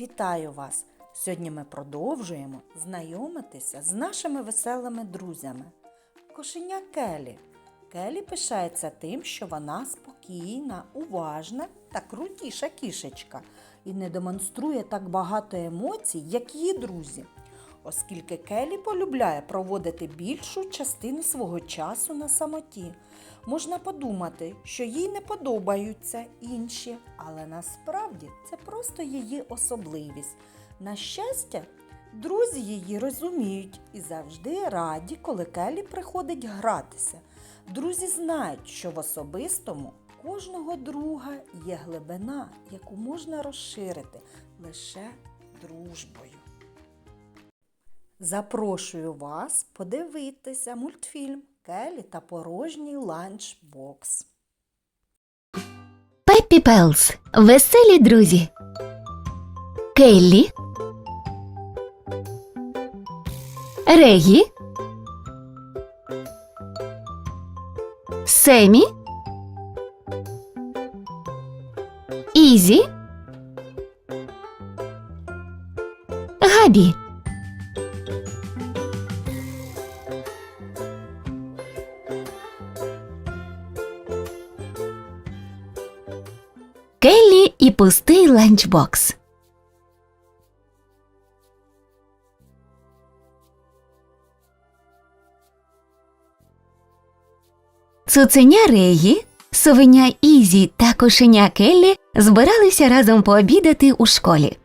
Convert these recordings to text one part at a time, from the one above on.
Вітаю вас! Сьогодні ми продовжуємо знайомитися з нашими веселими друзями. Кошеня Келі. Келі пишається тим, що вона спокійна, уважна та крутіша кішечка і не демонструє так багато емоцій, як її друзі. Оскільки Келі полюбляє проводити більшу частину свого часу на самоті. Можна подумати, що їй не подобаються інші, але насправді це просто її особливість. На щастя, друзі її розуміють і завжди раді, коли Келі приходить гратися. Друзі знають, що в особистому кожного друга є глибина, яку можна розширити лише дружбою. Запрошую вас подивитися мультфільм Келі та порожній ланчбокс. Пеппі Пелс. Веселі друзі. Келлі. Регі. Семі. Ізі. Габі. І пустий ланчбокс. Цуценя Регі, совеня Ізі та кошеня Келлі збиралися разом пообідати у школі.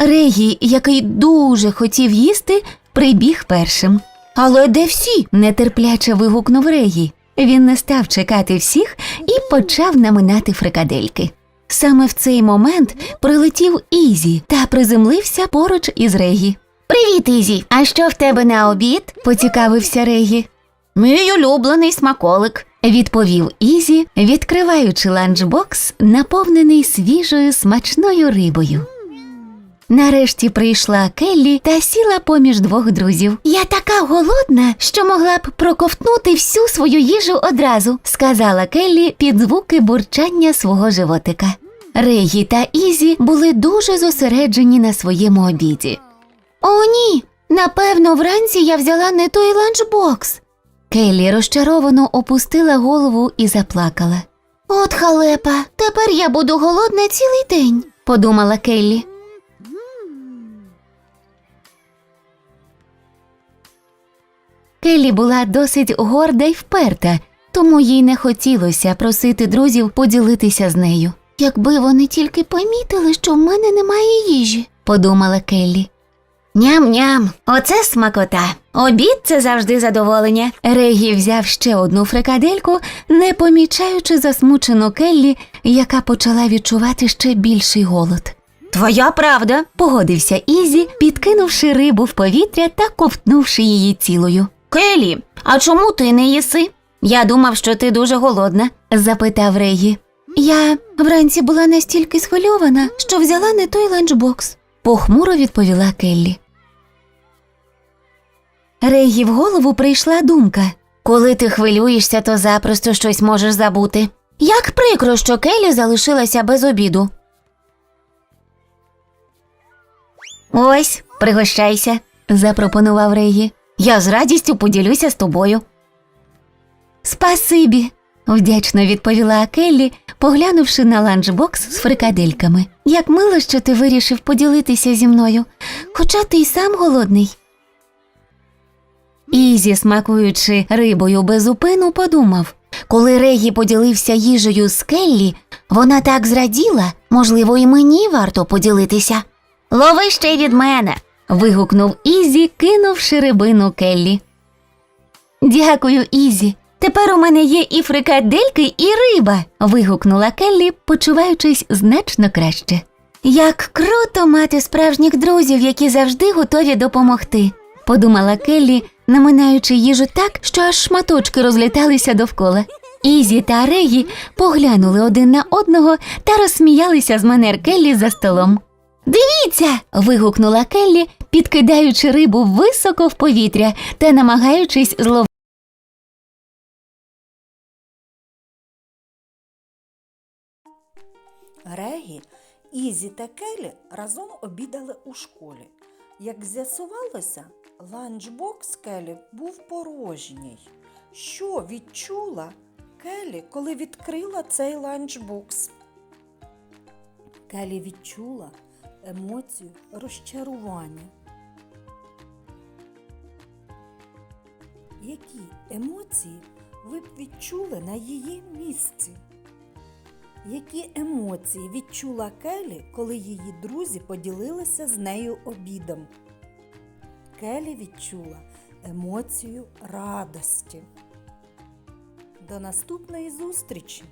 Регі, який дуже хотів їсти, прибіг першим. Але де всі? нетерпляче вигукнув Регі. Він не став чекати всіх і почав наминати фрикадельки. Саме в цей момент прилетів Ізі та приземлився поруч із Регі. Привіт, Ізі! А що в тебе на обід? поцікавився Регі. Мій улюблений смаколик, відповів Ізі, відкриваючи ланчбокс, наповнений свіжою смачною рибою. Нарешті прийшла Келлі та сіла поміж двох друзів. Я така голодна, що могла б проковтнути всю свою їжу одразу, сказала Келлі під звуки бурчання свого животика. Регі та Ізі були дуже зосереджені на своєму обіді. О, ні. Напевно, вранці я взяла не той ланчбокс. Келлі розчаровано опустила голову і заплакала. От халепа, тепер я буду голодна цілий день, подумала Келлі. Келлі була досить горда й вперта, тому їй не хотілося просити друзів поділитися з нею. Якби вони тільки помітили, що в мене немає їжі, подумала Келлі. Ням-ням, оце смакота. Обід це завжди задоволення. Регі взяв ще одну фрикадельку, не помічаючи засмучену Келлі, яка почала відчувати ще більший голод. Твоя правда, погодився Ізі, підкинувши рибу в повітря та ковтнувши її цілою. Келі, а чому ти не їси? Я думав, що ти дуже голодна, запитав Регі. Я вранці була настільки схвильована, що взяла не той ланчбокс, похмуро відповіла Келлі. Регі в голову прийшла думка. Коли ти хвилюєшся, то запросто щось можеш забути. Як прикро, що Келлі залишилася без обіду. Ось, пригощайся, запропонував Регі. Я з радістю поділюся з тобою. Спасибі, вдячно відповіла Келлі, поглянувши на ланчбокс з фрикадельками. Як мило, що ти вирішив поділитися зі мною, хоча ти й сам голодний. Ізі, смакуючи рибою без упину, подумав коли Регі поділився їжею з Келлі, вона так зраділа, можливо, і мені варто поділитися. Лови ще від мене. Вигукнув Ізі, кинувши рибину Келлі. Дякую, Ізі. Тепер у мене є і фрикадельки, і риба. вигукнула Келлі, почуваючись значно краще. Як круто мати справжніх друзів, які завжди готові допомогти, подумала Келлі, наминаючи їжу так, що аж шматочки розліталися довкола. Ізі та Регі поглянули один на одного та розсміялися з манер Келлі за столом. Дивіться. вигукнула Келлі, підкидаючи рибу високо в повітря та намагаючись зловити. Регі Ізі та Келі разом обідали у школі. Як з'ясувалося, ланчбокс Келі був порожній. Що відчула Келі, коли відкрила цей ланчбокс? Келі відчула емоцію розчарування. Які емоції ви б відчули на її місці? Які емоції відчула Келі, коли її друзі поділилися з нею обідом? Келі відчула емоцію радості. До наступної зустрічі!